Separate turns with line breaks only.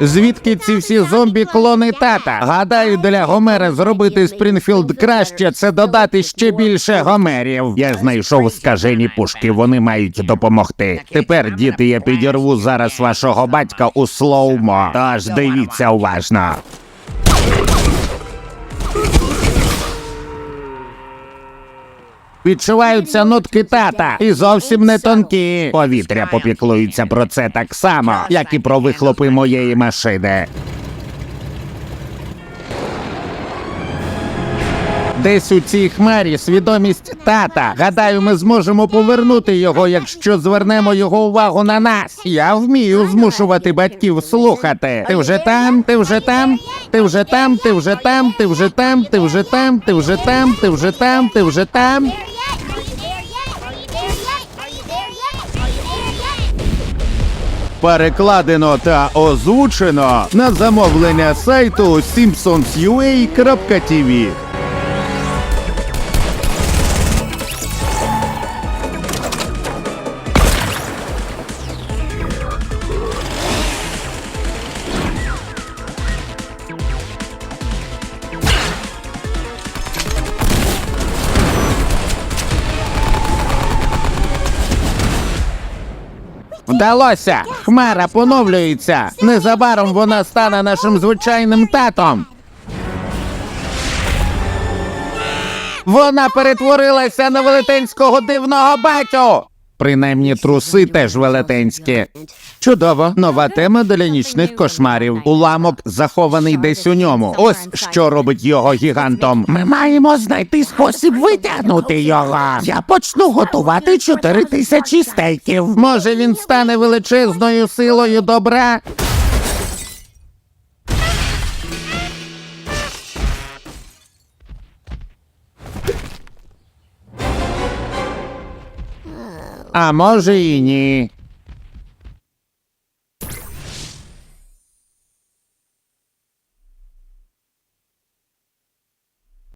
Звідки ці всі зомбі клони тата? Гадаю, для Гомера зробити Спрінфілд краще це додати ще більше гомерів. Я знайшов скажені пушки, вони мають допомогти. Тепер, діти, я підірву зараз вашого батька у слоумо. Тож дивіться уважно. Відчуваються нотки тата і зовсім не тонкі. Повітря попіклується про це так само, як і про вихлопи моєї машини. Десь у цій хмарі свідомість тата. Гадаю, ми зможемо повернути його, якщо звернемо його увагу на нас. Я вмію змушувати батьків слухати. Ти вже там, ти вже там, ти вже там, ти вже там, ти вже там, ти вже там, ти вже там, ти вже там, ти вже там. Перекладено та озвучено на замовлення сайту simpsons.ua.tv Вдалося! Хмара поновлюється. Незабаром вона стане нашим звичайним татом. Вона перетворилася на велетенського дивного батю. Принаймні труси теж велетенські. Чудово, нова тема для нічних кошмарів. Уламок захований десь у ньому. Ось що робить його гігантом. Ми маємо знайти спосіб витягнути його. Я почну готувати чотири тисячі стейків. Може він стане величезною силою добра. A może i nie.